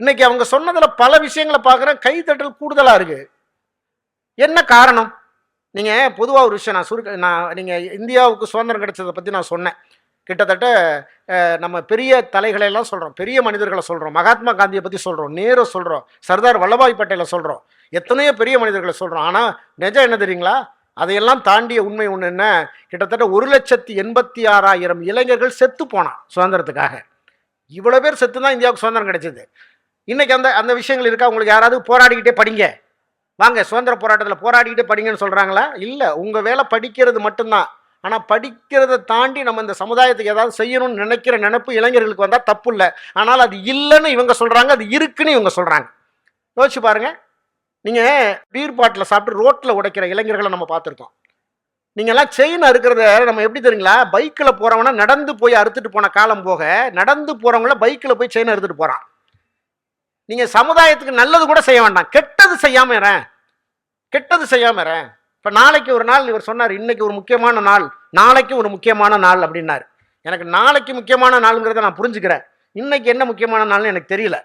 இன்னைக்கு அவங்க சொன்னதுல பல விஷயங்களை பார்க்குறேன். கைத்தட்டல் கூடுதலாக இருக்கு. என்ன காரணம்? நீங்கள் பொதுவாக ஒரு விஷயம் நான் சுருக்க நான் நீங்கள் இந்தியாவுக்கு சுதந்திரம் கிடைச்சதை பற்றி நான் சொன்னேன். கிட்டத்தட்ட நம்ம பெரிய தலைகளை எல்லாம் பெரிய மனிதர்களை சொல்கிறோம் மகாத்மா காந்தியை பற்றி சொல்கிறோம் நேரு சொல்கிறோம் சர்தார் வல்லபாய் பட்டேலை சொல்கிறோம் எத்தனையோ பெரிய மனிதர்களை சொல்கிறோம் ஆனால் நிஜம் என்ன தெரியுங்களா? அதையெல்லாம் தாண்டிய உண்மை ஒன்று என்ன? கிட்டத்தட்ட ஒரு லட்சத்தி எண்பத்தி ஆறாயிரம் இளைஞர்கள் செத்து போனான் சுதந்திரத்துக்காக. இவ்வளோ பேர் செத்து தான் இந்தியாவுக்கு சுதந்திரம் கிடைச்சது. இன்றைக்கி அந்த அந்த விஷயங்கள் இருக்கா? உங்களுக்கு யாராவது போராடிக்கிட்டே படிங்க. வாங்க சுதந்திர போராட்டத்தில் போராடிக்கிட்டே படிங்கன்னு சொல்கிறாங்களா இல்லை உங்கள் வேலை படிக்கிறது மட்டும்தான். ஆனால் படிக்கிறதை தாண்டி நம்ம இந்த சமுதாயத்துக்கு ஏதாவது செய்யணும்னு நினைக்கிற நினைப்பு இளைஞர்களுக்கு வந்தால் தப்பு இல்லை ஆனால் அது இல்லைன்னு இவங்க சொல்கிறாங்க அது இருக்குன்னு இவங்க சொல்கிறாங்க யோசிச்சு பாருங்க. நீங்கள் பீர் பாட்டில் சாப்பிட்டு ரோட்டில் உடைக்கிற இளைஞர்களை நம்ம பார்த்துருக்கோம். நீங்கள்லாம் செயின் அறுக்கிறத நம்ம எப்படி தெரியுங்களா? பைக்கில் போகிறவனா நடந்து போய் அறுத்துட்டு போன காலம் போக நடந்து போகிறவங்கள பைக்கில் போய் செயின் அறுத்துட்டு போகிறான் நீங்கள் சமுதாயத்துக்கு நல்லது கூட செய்ய வேண்டாம். கெட்டது செய்யாம இறேன் கெட்டது செய்யாம இறேன் இப்போ நாளைக்கு ஒரு நாள் இவர் சொன்னார் இன்னைக்கு ஒரு முக்கியமான நாள். நாளைக்கு ஒரு முக்கியமான நாள் அப்படின்னாரு. எனக்கு நாளைக்கு முக்கியமான நாளுங்கிறத நான் புரிஞ்சுக்கிறேன். இன்னைக்கு என்ன முக்கியமான நாள்னு எனக்கு தெரியல.